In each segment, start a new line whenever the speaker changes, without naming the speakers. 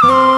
เ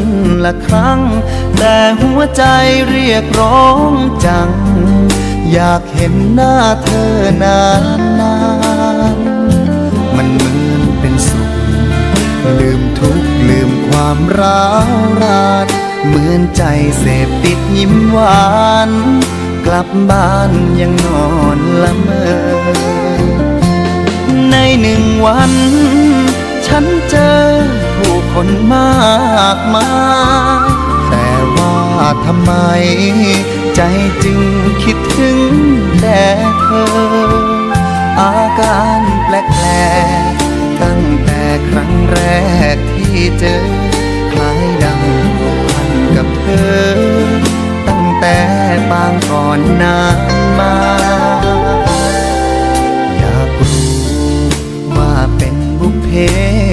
ละครั้ง แต่หัวใจเรียกร้องจัง อยากเห็นหน้าเธอนานนานๆมันเหมือนเป็นสุข ลืมทุกข์ลืมความร้าวรานเหมือนใจเสพติดยิ้มหวาน กลับบ้านยังนอนละเมอ ในหนึ่งวัน ฉันเจอ คนมากมายแต่ว่าทำไม ใจจึงคิดถึงแต่เธอ อาการแปลกๆตั้งแต่ครั้งแรกที่เจอ คล้ายดังพันกับเธอ ตั้งแต่ปางก่อนนานมา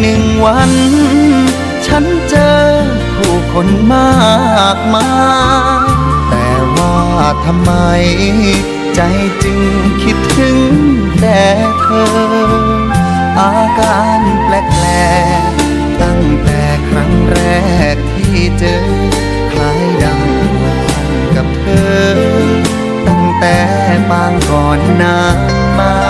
หนึ่งวัน ฉันเจอผู้คนมากมายแต่ว่าทำไม ใจจึงคิดถึงแต่เธอ อาการแปลกๆตั้งแต่ครั้งแรกที่เจอคล้ายดังผูกพันกับเธอ ตั้งแต่ปางก่อนนานมา